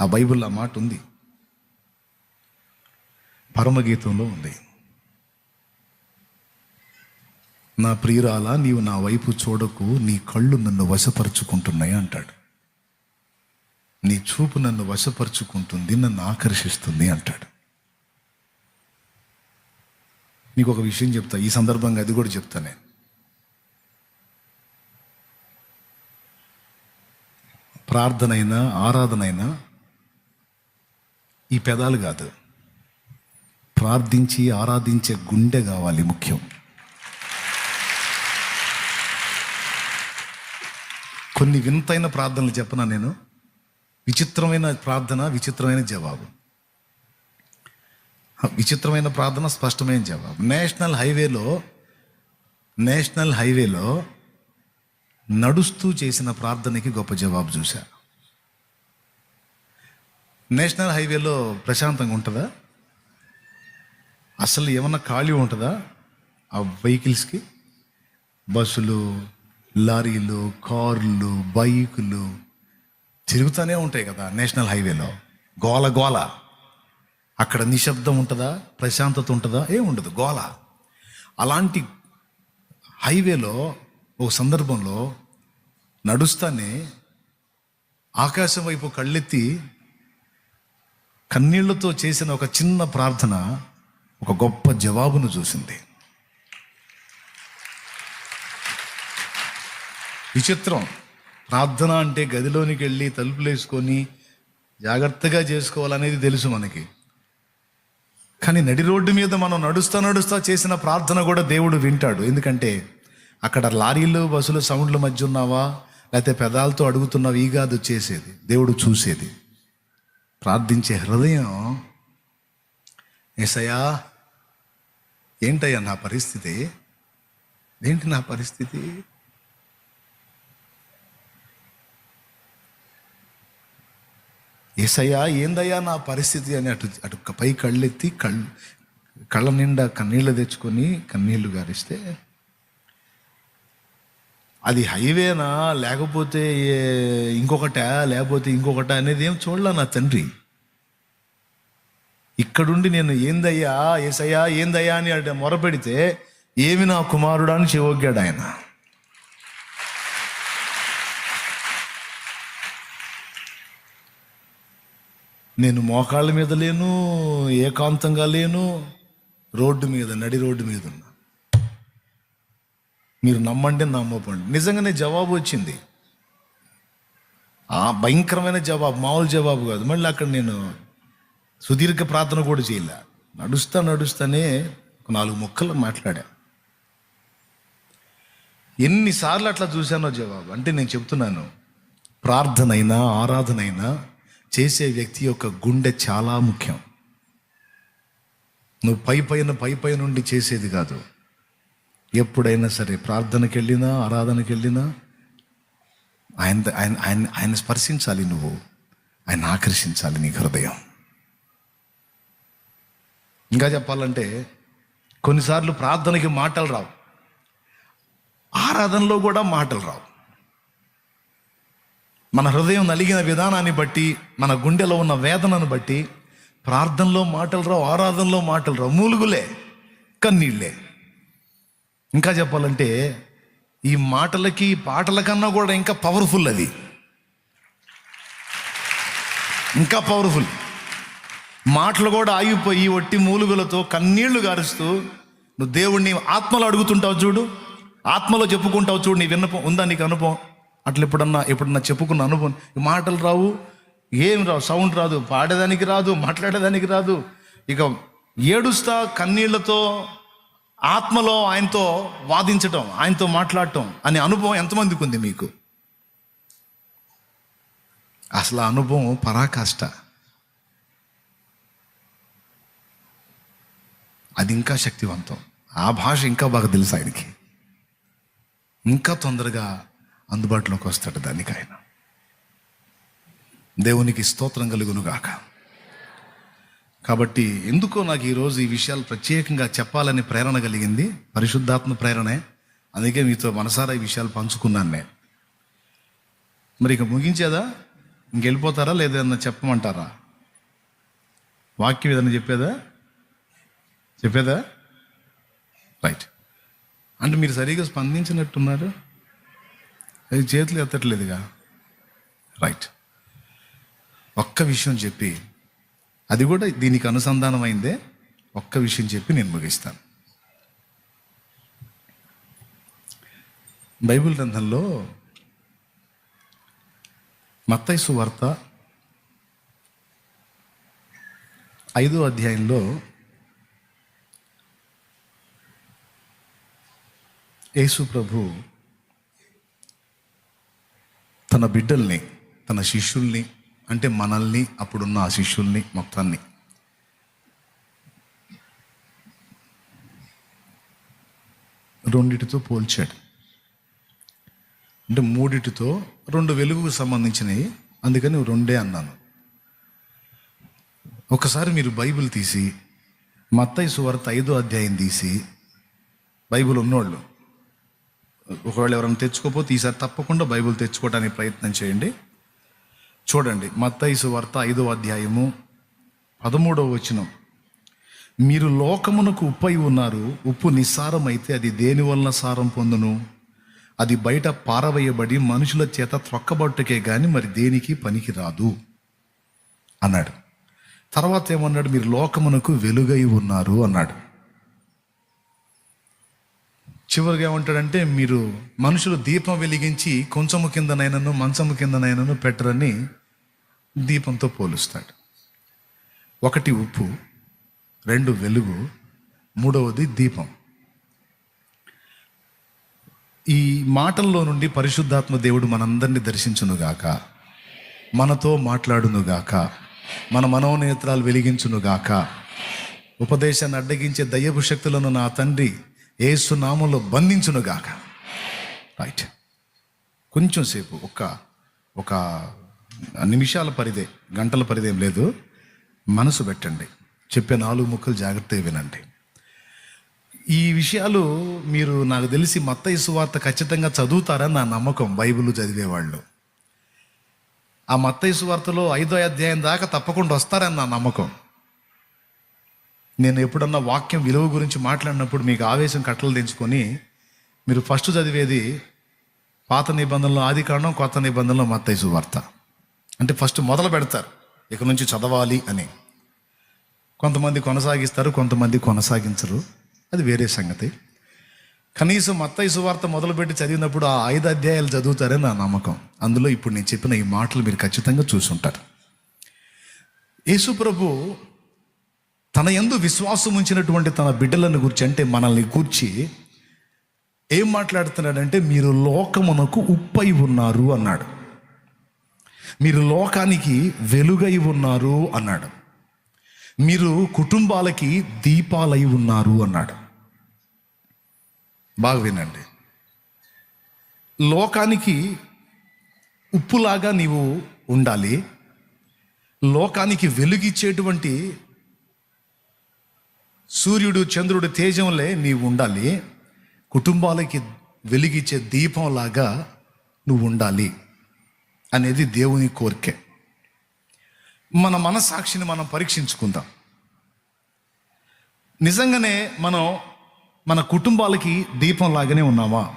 ఆ బైబిల్ ఆ మాట ఉంది. పరమగీతంలో ఉంది. నా ప్రియురాల నీవు నా వైపు చూడకు నీ కళ్ళు నన్ను వశపరుచుకుంటున్నాయి అంటాడు. నీ చూపు నన్ను వశపరుచుకుంటుంది నన్ను ఆకర్షిస్తుంది అంటాడు. నీకు ఒక విషయం చెప్తా ఈ సందర్భంగా అది కూడా చెప్తా నేను. ప్రార్థనైనా ఆరాధనైనా ఈ పెదాలు కాదు. ప్రార్థించి ఆరాధించే గుండె కావాలి ముఖ్యం. కొన్ని వింతైన ప్రార్థనలు చెప్పనా నేను? విచిత్రమైన ప్రార్థన విచిత్రమైన జవాబు. విచిత్రమైన ప్రార్థన స్పష్టమైన జవాబు. నేషనల్ హైవేలో నేషనల్ హైవేలో నడుస్తూ చేసిన ప్రార్థనకి గొప్ప జవాబు చూశా. నేషనల్ హైవేలో ప్రశాంతంగా ఉంటుందా? అసలు ఏమన్నా ఖాళీ ఉంటుందా? ఆ వెహికల్స్కి? బస్సులు లారీలు కార్లు బైకులు తిరుగుతూనే ఉంటాయి కదా నేషనల్ హైవేలో. గోల గోల. అక్కడ నిశ్శబ్దం ఉంటుందా? ప్రశాంతత ఉంటుందా? ఏం గోల. అలాంటి హైవేలో ఒక సందర్భంలో నడుస్తానే ఆకాశం వైపు కళ్ళెత్తి కన్నీళ్ళతో చేసిన ఒక చిన్న ప్రార్థన ఒక గొప్ప జవాబును చూసింది. విచిత్రం. ప్రార్థన అంటే గదిలోనికి వెళ్ళి తలుపులు వేసుకొని జాగ్రత్తగా చేసుకోవాలనేది తెలుసు మనకి. కానీ నడి రోడ్డు మీద మనం నడుస్తా నడుస్తా చేసిన ప్రార్థన కూడా దేవుడు వింటాడు. ఎందుకంటే అక్కడ లారీలు బస్సులు సౌండ్ల మధ్య ఉన్నావా? లేకపోతే పెదాలతో అడుగుతున్నావా ఈ కాదు చేసేది. దేవుడు చూసేది. ప్రార్థించే హృదయం ఏసయా ఏంటయ్యా నా పరిస్థితి? ఏంటి నా పరిస్థితి? ఏసయ్యా ఏందయ్యా నా పరిస్థితి అని అటు అటు పై కళ్ళెత్తి కళ్ళు కళ్ళ నిండా కన్నీళ్ళు తెచ్చుకొని కన్నీళ్ళు గారిస్తే అది హైవేనా? లేకపోతే ఇంకొకటా? లేకపోతే ఇంకొకట అనేది ఏం చూడలే నా తండ్రి. ఇక్కడుండి నేను ఏందయ్యా? ఏసయ్యా ఏందయ్యా అని అంటే మొరపెడితే ఏమి నా కుమారుడా అని చెవొగ్గాడు ఆయన. నేను మోకాళ్ళ మీద లేను ఏకాంతంగా లేను రోడ్డు మీద నడి రోడ్డు మీద ఉన్నా. మీరు నమ్మండి నమ్మకండి. నిజంగానే జవాబు వచ్చింది. ఆ భయంకరమైన జవాబు మామూలు జవాబు కాదు. మళ్ళీ అక్కడ నేను సుదీర్ఘ ప్రార్థన కూడా చేయలే. నడుస్తా నడుస్తానే ఒక నాలుగు మొక్కలు మాట్లాడా. ఎన్నిసార్లు అట్లా చూశానో జవాబు? అంటే నేను చెప్తున్నాను ప్రార్థనైనా ఆరాధనైనా చేసే వ్యక్తి యొక్క గుండె చాలా ముఖ్యం. నువ్వు పై పైన పై పై నుండి చేసేది కాదు. ఎప్పుడైనా సరే ప్రార్థనకి వెళ్ళినా ఆరాధనకి వెళ్ళినా ఆయన ఆయన ఆయన ఆయన స్పర్శించాలి నువ్వు. ఆయన ఆకర్షించాలి నీ హృదయం. ఇంకా చెప్పాలంటే కొన్నిసార్లు ప్రార్థనకి మాటలు రావు. ఆరాధనలో కూడా మాటలు రావు. మన హృదయం నలిగిన విధానాన్ని బట్టి మన గుండెలో ఉన్న వేదనను బట్టి ప్రార్థనలో మాటలు రావు ఆరాధనలో మాటలు రావు. మూలుగులే కన్నీళ్ళే. ఇంకా చెప్పాలంటే ఈ మాటలకి పాటల కన్నా కూడా ఇంకా పవర్ఫుల్ అది. ఇంకా పవర్ఫుల్ మాటలు కూడా ఆగిపోయి ఒట్టి మూలుగులతో కన్నీళ్ళు గారుస్తూ నువ్వు దేవుణ్ణి ఆత్మలో అడుగుతుంటావు చూడు ఆత్మలో చెప్పుకుంటావు చూడు నీ విన్నపం ఉందా నీకు అనుభవం? అట్లా ఎప్పుడన్నా ఎప్పుడన్నా చెప్పుకున్న అనుభవం? మాటలు రావు ఏం రావు? సౌండ్ రాదు పాడేదానికి రాదు మాట్లాడేదానికి రాదు. ఇక ఏడుస్తా కన్నీళ్ళతో ఆత్మలో ఆయనతో వాదించటం ఆయనతో మాట్లాడటం అనే అనుభవం ఎంతమందికి ఉంది మీకు? అసలు ఆ అనుభవం పరాకాష్ట. అది ఇంకా శక్తివంతం. ఆ భాష ఇంకా బాగా తెలుసు ఆయనకి. ఇంకా తొందరగా అందుబాటులోకి వస్తాడు దానికి ఆయన దేవునికి స్తోత్రం కలుగును గాక కాబట్టి ఎందుకో నాకు ఈరోజు ఈ విషయాలు ప్రత్యేకంగా చెప్పాలని ప్రేరణ కలిగింది. పరిశుద్ధాత్మ ప్రేరణే. అందుకే మీతో మనసారా ఈ విషయాలు పంచుకున్నాను నేను. మరి ఇక ముగించేదా? ఇంకెళ్ళిపోతారా లేదన్నా చెప్పమంటారా? వాక్యం ఏదన్నా చెప్పేదా? చెప్పేదా? రైట్. అంటే మీరు సరిగా స్పందించినట్టున్నారు? అది చేతులు ఎత్తట్లేదుగా? రైట్. ఒక్క విషయం చెప్పి అది కూడా దీనికి అనుసంధానమైందే. ఒక్క విషయం చెప్పి నేను ముగిస్తాను. బైబిల్ గ్రంథంలో మత్తైసు వార్త ఐదో అధ్యాయంలో యేసు ప్రభు తన బిడ్డల్ని తన శిష్యుల్ని అంటే మనల్ని అప్పుడున్న ఆ శిష్యుల్ని మొత్తాన్ని. రెండిటితో పోల్చాడు. అంటే మూడిటితో రెండు వెలుగుకు సంబంధించినవి. అందుకని రెండే అన్నాను. ఒకసారి మీరు బైబిల్ తీసి మత్తయి సువార్త ఐదో అధ్యాయం తీసి బైబిల్ ఉన్నోళ్ళు ఒకవేళ ఎవరైనా తెచ్చుకోకపోతే ఈసారి తప్పకుండా బైబిల్ తెచ్చుకోవడానికి ప్రయత్నం చేయండి. చూడండి మత్తైసు వార్త ఐదో అధ్యాయము పదమూడవ వచనం. మీరు లోకమునకు ఉప్పై ఉన్నారు ఉప్పు నిస్సారమైతే అది దేని వలన సారం పొందును? అది బయట పారవేయబడి మనుషుల చేత త్రొక్కబట్టుకే కానీ మరి దేనికి పనికి రాదు అన్నాడు. తర్వాత ఏమన్నాడు? మీరు లోకమునకు వెలుగై ఉన్నారు అన్నాడు. చివరిగా ఏమంటాడంటే మీరు మనుషులు దీపం వెలిగించి కొంచెము కిందనైనను మంచము కిందనైనను పెట్టరని దీపంతో పోలుస్తాడు. ఒకటి ఉప్పు రెండు వెలుగు మూడవది దీపం. ఈ మాటల్లో నుండి పరిశుద్ధాత్మ దేవుడు మనందరినీ దర్శించునుగాక మనతో మాట్లాడునుగాక మన మనోనేత్రాలు వెలిగించునుగాక ఉపదేశాన్ని అడ్డగించే దయ్యపు శక్తులను నా తండ్రి ఏసు నామంలో బంధించునుగాక. రైట్. కొంచెంసేపు ఒక ఒక నిమిషాల పరిదే గంటల పరిదేం లేదు. మనసు పెట్టండి. చెప్పే నాలుగు ముక్కలు జాగ్రత్తగా వినండి. ఈ విషయాలు మీరు నాకు తెలిసి మత్త సువార్త ఖచ్చితంగా చదువుతారని నా నమ్మకం బైబిల్ చదివేవాళ్ళు. ఆ మత్త సువార్తలో ఐదో అధ్యాయం దాకా తప్పకుండా వస్తారని నా నమ్మకం. నేను ఎప్పుడన్నా వాక్యం విలువ గురించి మాట్లాడినప్పుడు మీకు ఆవేశం కట్టలు తెంచుకొని మీరు ఫస్ట్ చదివేది పాత నిబంధనలో ఆది కారణం కొత్త నిబంధనలో మత్తైసు వార్త అంటే ఫస్ట్ మొదలు పెడతారు. ఇక నుంచి చదవాలి అని. కొంతమంది కొనసాగిస్తారు కొంతమంది కొనసాగించరు. అది వేరే సంగతి. కనీసం మత్తయి సువార్త మొదలుపెట్టి చదివినప్పుడు ఆ ఐదు అధ్యాయాలు చదువుతారని నా నమ్మకం. అందులో ఇప్పుడు నేను చెప్పిన ఈ మాటలు మీరు ఖచ్చితంగా చూసుంటారు. యేసుప్రభు తన ఎందు విశ్వాసం ఉంచినటువంటి తన బిడ్డలను గురించి అంటే మనల్ని కూర్చి ఏం మాట్లాడుతున్నాడంటే మీరు లోకమునకు ఉప్పై ఉన్నారు అన్నాడు. మీరు లోకానికి వెలుగై ఉన్నారు అన్నాడు. మీరు కుటుంబాలకి దీపాలై ఉన్నారు అన్నాడు. బాగా వినండి. లోకానికి ఉప్పులాగా నీవు ఉండాలి. లోకానికి వెలుగిచ్చేటువంటి సూర్యుడు చంద్రుడు తేజంలే నీవు ఉండాలి. కుటుంబాలకి వెలిగిచ్చే దీపంలాగా నువ్వు ఉండాలి. అనేది దేవుని కోరికే. మన మనసాక్షిని మనం పరీక్షించుకుందాం. నిజంగానే మనం మన కుటుంబాలకి దీపం లాగానే ఉన్నామా?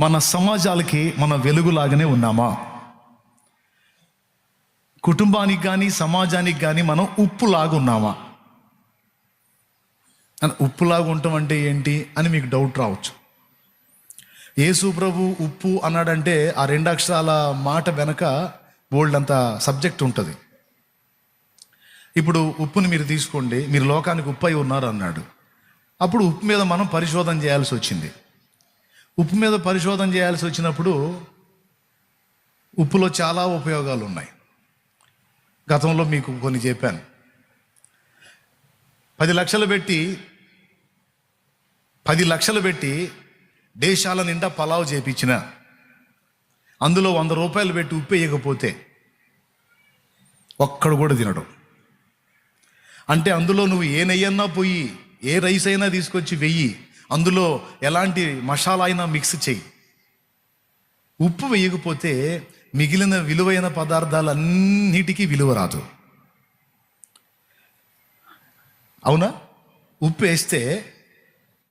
మన సమాజాలకి మన వెలుగులాగానే ఉన్నామా? కుటుంబానికి కానీ సమాజానికి కానీ మనం ఉప్పులాగా ఉన్నామా? ఉప్పులాగా ఉండటం అంటే ఏంటి అని మీకు డౌట్ రావచ్చు. యేసు ప్రభు ఉప్పు అన్నాడంటే ఆ రెండు అక్షరాల మాట వెనక బోల్డ్ అంత సబ్జెక్ట్ ఉంటుంది. ఇప్పుడు ఉప్పుని మీరు తీసుకోండి మీరు లోకానికి ఉప్పు అయి ఉన్నారు అన్నాడు అప్పుడు ఉప్పు మీద మనం పరిశోధన చేయాల్సి వచ్చింది. ఉప్పు మీద పరిశోధన చేయాల్సి వచ్చినప్పుడు ఉప్పులో చాలా ఉపయోగాలు ఉన్నాయి. గతంలో మీకు కొన్ని చెప్పాను. పది లక్షలు పెట్టి పది లక్షలు పెట్టి దేశాల నిండా పలావ్ చేపించిన. అందులో వంద రూపాయలు పెట్టి ఉప్పు వేయకపోతే ఒక్కడు కూడా తినడం. అంటే అందులో నువ్వు ఏ నెయ్యన్నా పోయి ఏ రైస్ అయినా తీసుకొచ్చి వెయ్యి అందులో ఎలాంటి మసాలా అయినా మిక్స్ చెయ్యి ఉప్పు వేయకపోతే మిగిలిన విలువైన పదార్థాలన్నిటికీ విలువ రాదు. అవునా? ఉప్పు వేస్తే